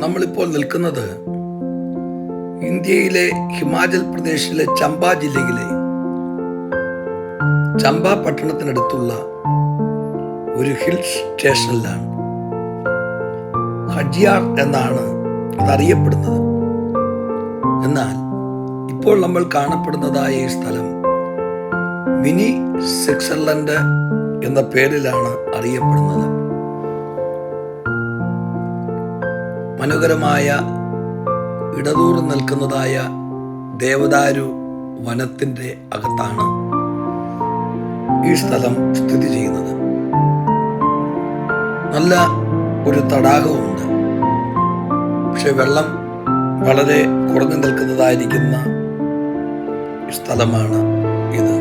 നമ്മളിപ്പോൾ നിൽക്കുന്നത് ഇന്ത്യയിലെ ഹിമാചൽ പ്രദേശിലെ ചമ്പ ജില്ലയിലെ ചമ്പ പട്ടണത്തിനടുത്തുള്ള ഒരു ഹിൽ സ്റ്റേഷനിലാണ്. ഹജിയാർ എന്നാണ് അതറിയപ്പെടുന്നത്. എന്നാൽ ഇപ്പോൾ നമ്മൾ കാണപ്പെടുന്നതായ ഈ സ്ഥലം മിനി സ്വിറ്റ്സർലൻഡ് എന്ന പേരിലാണ് അറിയപ്പെടുന്നത്. മനോഹരമായ ഇടതൂർ നിൽക്കുന്നതായ ദേവദാരു വനത്തിന്റെ അകത്താണ് ഈ സ്ഥലം സ്ഥിതി ചെയ്യുന്നത്. നല്ല ഒരു തടാകമുണ്ട്. പക്ഷെ വെള്ളം വളരെ കുറഞ്ഞു നിൽക്കുന്നതായിരിക്കുന്ന സ്ഥലമാണ് ഇത്.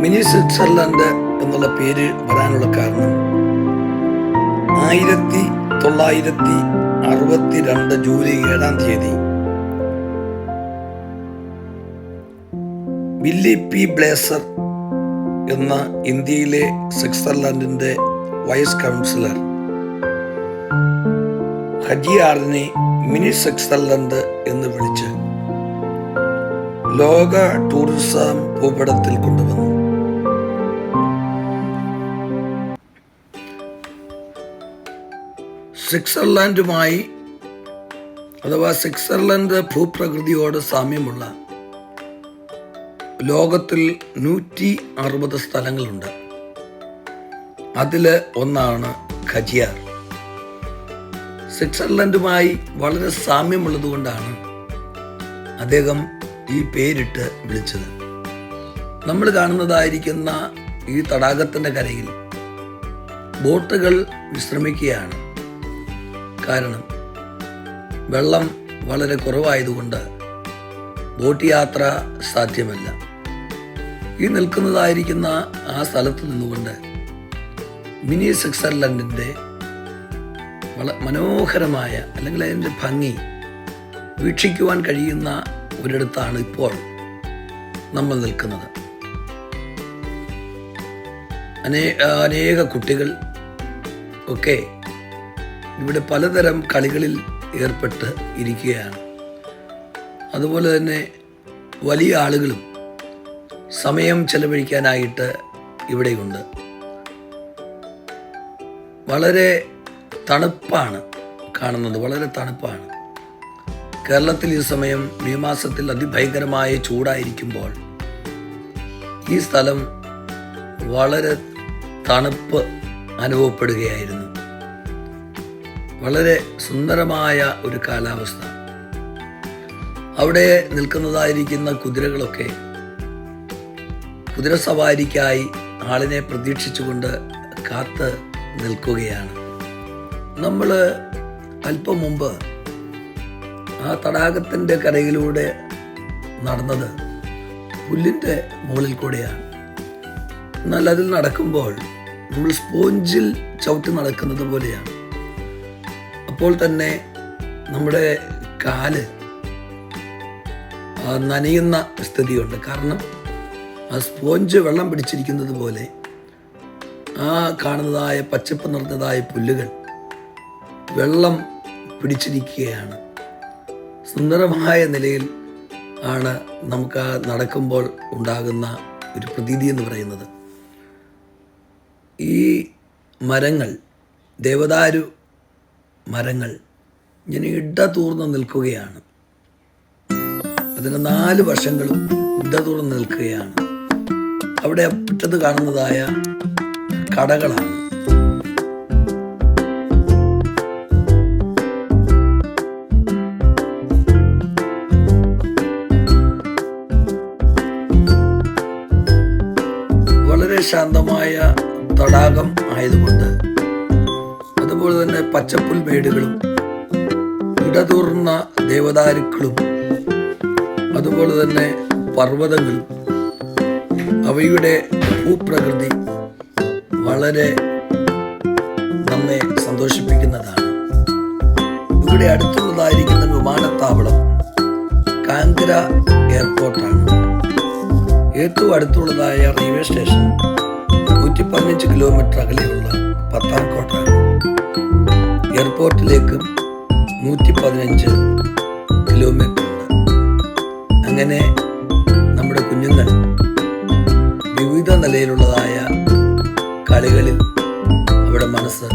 മിനി സ്വിറ്റ്സർലൻഡ് എന്നുള്ള പേര് വരാനുള്ള കാരണം ആയിരത്തി തൊള്ളായിരത്തി അറുപത്തിരണ്ട് ജൂലൈ ഏഴാം തീയതി. വില്ലി പി ബ്ലേസർ എന്ന ഇന്ത്യയിലെ സ്വിറ്റ്സർലൻഡിന്റെ വൈസ് കൗൺസിലർ ഹജിയാറിനെ മിനി സ്വിറ്റ്സർലൻഡ് എന്ന് വിളിച്ച് ലോക ടൂറിസം ഭൂപടത്തിൽ കൊണ്ടുവന്നു. സ്വിറ്റ്സർലാൻഡുമായി അഥവാ സ്വിറ്റ്സർലൻഡ് ഭൂപ്രകൃതിയോട് സാമ്യമുള്ള ലോകത്തിൽ നൂറ്റി അറുപത് സ്ഥലങ്ങളുണ്ട്. അതിൽ ഒന്നാണ് ഖജിയാർ. സ്വിറ്റ്സർലൻഡുമായി വളരെ സാമ്യമുള്ളതുകൊണ്ടാണ് അദ്ദേഹം ഈ പേരിട്ട് വിളിച്ചത്. നമ്മൾ കാണുന്നതായിരിക്കുന്ന ഈ തടാകത്തിന്റെ കരയിൽ ബോട്ടുകൾ വിശ്രമിക്കുകയാണ്. കാരണം വെള്ളം വളരെ കുറവായതുകൊണ്ട് ബോട്ട് യാത്ര സാധ്യമല്ല. ഈ നിൽക്കുന്നതായിരിക്കുന്ന ആ സ്ഥലത്ത് നിന്നുകൊണ്ട് മിനി സ്വിറ്റ്സർലൻഡിന്റെ വള മനോഹരമായ അല്ലെങ്കിൽ അതിന്റെ ഭംഗി വീക്ഷിക്കുവാൻ കഴിയുന്ന ഒരിടത്താണ് ഇപ്പോൾ നമ്മൾ നിൽക്കുന്നത്. അനേ അനേക കുട്ടികൾ ഒക്കെ ഇവിടെ പലതരം കളികളിൽ ഏർപ്പെട്ട് ഇരിക്കുകയാണ്. അതുപോലെ തന്നെ വലിയ ആളുകളും സമയം ചെലവഴിക്കാനായിട്ട് ഇവിടെയുണ്ട്. വളരെ തണുപ്പാണ് കാണുന്നത് വളരെ തണുപ്പാണ്. കേരളത്തിൽ ഈ സമയം മെയ് മാസത്തിൽ അതിഭയങ്കരമായ ചൂടായിരിക്കുമ്പോൾ ഈ സ്ഥലം വളരെ തണുപ്പ് അനുഭവപ്പെടുകയായിരുന്നു. വളരെ സുന്ദരമായ ഒരു കാലാവസ്ഥ. അവിടെ നിൽക്കുന്നതായിരിക്കുന്ന കുതിരകളൊക്കെ കുതിരസവാരിക്കായി ആളിനെ പ്രതീക്ഷിച്ചുകൊണ്ട് കാത്ത് നിൽക്കുകയാണ്. നമ്മൾ അല്പം മുമ്പ് ആ തടാകത്തിന്റെ കരയിലൂടെ നടന്നത് പുല്ലിന്റെ മുകളിൽ കൂടെയാണ്. എന്നാൽ അതിൽ നടക്കുമ്പോൾ നമ്മൾ സ്പോഞ്ചിൽ ചവിട്ടി നടക്കുന്നത് പോലെയാണ്. അപ്പോൾ തന്നെ നമ്മുടെ കാൽ നനയുന്ന സ്ഥിതിയുണ്ട്. കാരണം ആ സ്പോഞ്ച് വെള്ളം പിടിച്ചിരിക്കുന്നത് പോലെ ആ കാണുന്നതായ പച്ചപ്പ് നിറഞ്ഞതായ പുല്ലുകൾ വെള്ളം പിടിച്ചിരിക്കുകയാണ്. സുന്ദരമായ നിലയിൽ ആണ് നമുക്ക് നടക്കുമ്പോൾ ഉണ്ടാകുന്ന ഒരു പ്രതീതി എന്ന് പറയുന്നത്. ഈ മരങ്ങൾ ദേവദാരു മരങ്ങൾ ഇങ്ങനെ ഇടതൂർന്ന് നിൽക്കുകയാണ്. അതിന് നാല് വശങ്ങളും ഇടതൂർന്ന് നിൽക്കുകയാണ്. അവിടെ അപ്പിട്ടത് കാണുന്നതായ കടകളാണ്. വളരെ ശാന്തമായ തടാകം ആയതുകൊണ്ട് അതുപോലെ തന്നെ പച്ചപ്പുൽ മേടുകളും ഇടതൂർന്ന ദേവദാരുക്കളും അതുപോലെ തന്നെ പർവതങ്ങളും അവയുടെ ഭൂപ്രകൃതി വളരെ നമ്മെ സന്തോഷിപ്പിക്കുന്നതാണ്. ഇവിടെ അടുത്തുള്ളതായിരിക്കുന്ന വിമാനത്താവളം കാങ്കര എയർപോർട്ടാണ്. ഏറ്റവും അടുത്തുള്ളതായ റെയിൽവേ സ്റ്റേഷൻ നൂറ്റി പതിനഞ്ച് കിലോമീറ്റർ അകലെയുള്ള പത്ത പത്താൻകോട്ടാണ് എയർപോർട്ടിലേക്കും നൂറ്റി പതിനഞ്ച് കിലോമീറ്റർ അങ്ങനെ നമ്മുടെ കുഞ്ഞുങ്ങൾ വിവിധ നിലയിലുള്ളതായ കളികളിൽ അവിടെ മനസ്സ്